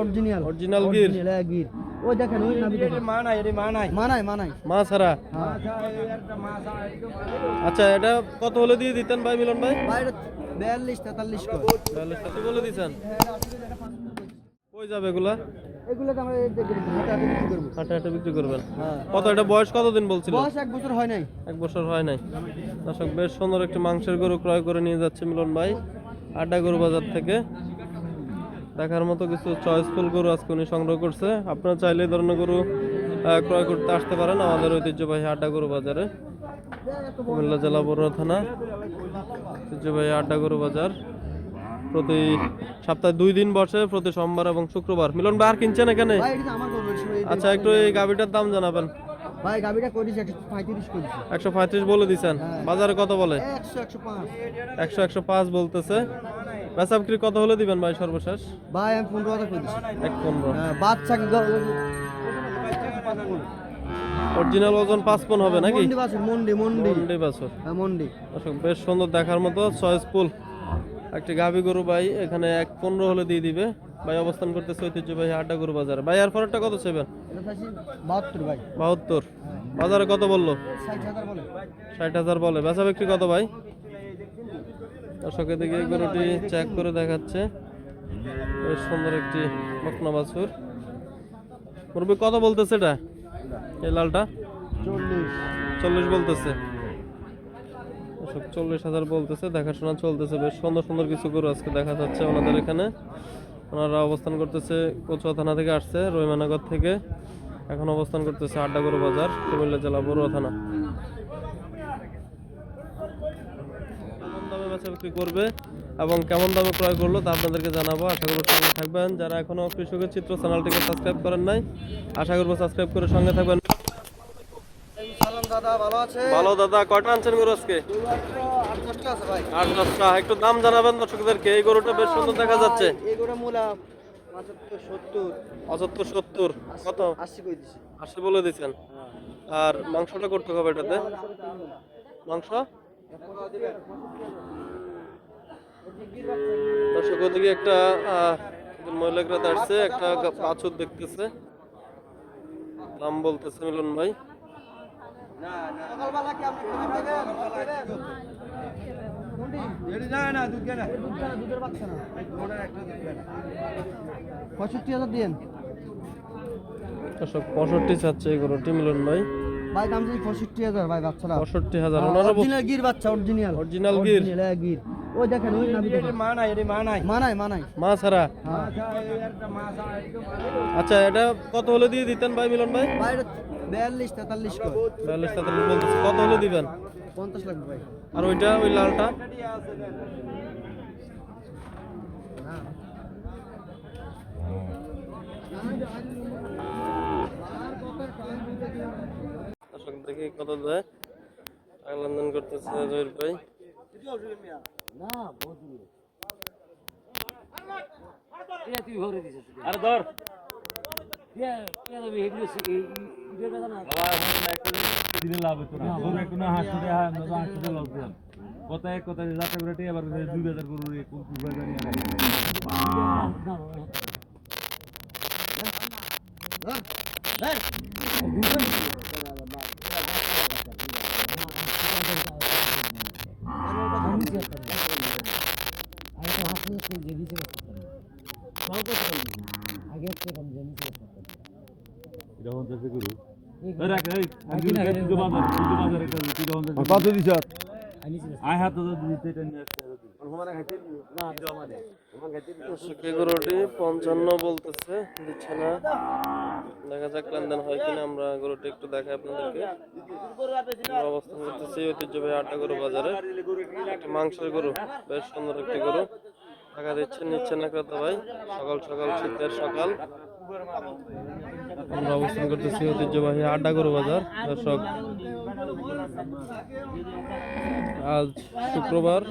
Original original Gir. Gir. দেখেন ওই নাবি মা আচ্ছা এটা কত হলে দিয়ে দিতেন ভাই মিলন ভাই? বিয়াল্লিশ তেতাল্লিশ করে। কত বলে দিছেন। কই যাবে এগুলা? আমরা বিক্রি হাটে হাটে বিক্রি করবেন। হ্যাঁ। কত এটা বয়স কতদিন বলছিল? বয়স এক বছর হয় নাই। এক বছর হয় নাই। দর্শক বেশ সুন্দর একটি মাংসের গরু ক্রয় করে নিয়ে যাচ্ছে মিলন ভাই আড্ডা গরু বাজার থেকে। দেখার মতো কিছু চয়েসফুল গরু আজকে উনি সংগ্রহ করছে। আপনারা চাইলে এই ধরনের গরু ক্রয় করতে আসতে পারেন আমাদের ঐতিহ্যবাহী আড্ডা গরু বাজারে। কুমিল্লা জেলা বড়ুয়া থানা ঐতিহ্যবাহী আড্ডা গরু বাজার। প্রতি সপ্তাহে দুই দিন বসে প্রতি সোমবার এবং শুক্রবার। মিলন ভাই আর কিনছেন এখানে? আচ্ছা একটু এই গাভিটার দাম জানাবেন। ভাই গাবিটা করিস একশো পঁয়ত্রিশ করিস একশো পঁয়ত্রিশ বলে দিছেন। হ্যাঁ। বাজারে কত বলে? একশো একশো পাঁচ। একশো একশো পাঁচ বলতেছে। বেচা বিক্রি কত হলে দিবেন ভাই সর্বশেষ? ভাই আমি পনেরো হাজার করিস এক পনেরো। হ্যাঁ বাচ্চা কি অরিজিনাল ওজন পাঁচ পন হবে নাকি? মন্ডি বাছুর মন্ডি মন্ডি। মন্ডি বছর। হ্যাঁ মন্ডি। দর্শক বেশ সুন্দর দেখার মতো চয়েস ফুল একটি গাভি গরু ভাই এখানে এক পনেরো হলে দিয়ে দিবে। ভাই অবস্থান করতেছে ঐতিহ্যবাহী আড্ডা গরু বাজার। ভাই আর ফরটা কত সেবেন বাহাত্তর ভাই। বাহাত্তর। বাজারে কত বলল? ষাট হাজার বলে। ষাট হাজার বলে। বেচা বিক্রি কত ভাই? দর্শক এদিকে এই গরুটি চেক করে দেখাচ্ছে। বেশ সুন্দর একটি বকনা বাছুর। মুরব্বী কত বলতেছে এটা? এই লালটা? চল্লিশ। বলতেছে। চল্লিশ হাজার বলতেছে দেখাশোনা চলতেছে। বেশ সুন্দর সুন্দর কিছু গরু আজকে দেখা যাচ্ছে ওনাদের এখানে। ওনারা অবস্থান করতেছে কচুয়া থানা থেকে আসছে রহিমানগর থেকে। এখন অবস্থান করতেছে আড্ডা গরু বাজার কুমিল্লা জেলা বড়ুয়া থানা কেমন দামে বেচা বিক্রি করবে এবং কেমন দামে ক্রয় করল তা আপনাদেরকে জানাব। আশা করব সঙ্গে থাকবেন। যারা এখনও কৃষকের চিত্র চ্যানেলটিকে সাবস্ক্রাইব করেন নাই আশা করব সাবস্ক্রাইব করে সঙ্গে থাকবেন। ভালো দাদা কয়টা আনছেন গরু আজকে? আটষট্টি আছে ভাই। আট দশটা একটু দাম জানাবেন দর্শকদেরকে। এই গরুটা বেশ সুন্দর দেখা যাচ্ছে। এগুলো মূলা পঁচাত্তর সত্তর। কত? আশি করে দিছি? আশি বলে দিচ্ছেন আর মাংসটা করতে হবে এটাতে? মাংস? দর্শক ওদিকে একটা একজন আসছে একটা গা- দেখতেছে। দাম বলতেছে মিলন ভাই। পঁয়ষট্টি হাজার দিয়েন দর্শক পঁয়ষট্টি চাচ্ছে এই গরুটি মিলন ভাই। ভাই দাম চাই পঁয়ষট্টি হাজার ভাই বাচ্চাটা পঁয়ষট্টি হাজার অরিজিনাল গির বাচ্চা অরিজিনাল Original গির? হ্যাঁ গির। ওই দেখেন ওই নাবি দেখেন মানাই এটি মানাই মানাই মানাই মা ছাড়া হ্যাঁ। আচ্ছা এটা কত হলে দিয়ে দিতেন ভাই মিলন ভাই? বাইরে বিয়াল্লিশ তেতাল্লিশ বিয়াল্লিশ তেতাল্লিশ বলতেছে। কত হলে দিবেন? পঞ্চাশ লাগবে ভাই। আর ওইটা ওই লালটা? দর্শক দেখি কত দেয়। লেনদেন করতেছে জহির ভাই। আরে ধর। না। গরু কোনো হাসতে হাসতে লাভ দিলাম কোথায় কোথায় যাতে করে টিয়া বার দুই হাজার গরু কুকুর জানি কত দিছ আয় হাত দিতে এটা নিয়ে আসতে গরুটি পঞ্চান্ন বলতেছে দিচ্ছে না। দেখা যাক লেনদেন হয় কিনা আমরা গরুটি একটু দেখাই আপনাদেরকে। আমরা অবস্থান করতেছি ঐতিহ্যবাহী আটা গরু বাজারে। একটি মাংসের গরু বেশ সুন্দর একটি গরু। টাকা দিচ্ছেন, নিচ্ছেন না ক্রেতা ভাই? সকাল সকাল, শীতের সকাল। আমরা অবস্থান করতেছি ঐতিহ্যবাহী আড্ডাগরু বাজার। দর্শক, আজ শুক্রবার,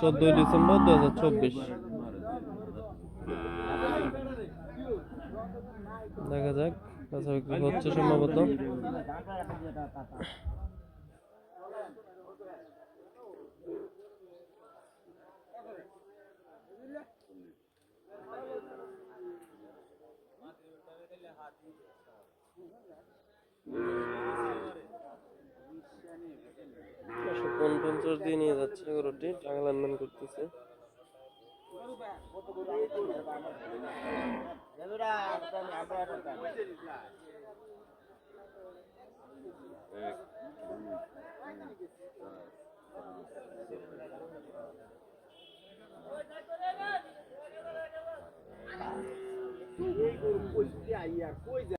চোদ্দই ডিসেম্বর দু হাজার চব্বিশ। দেখা যাক হচ্ছে সম্ভবত। পঞ্চাশ দিয়ে নিয়ে যাচ্ছে গরুটি টাকা লেনদেন করতেছে। এক E aí, a coisa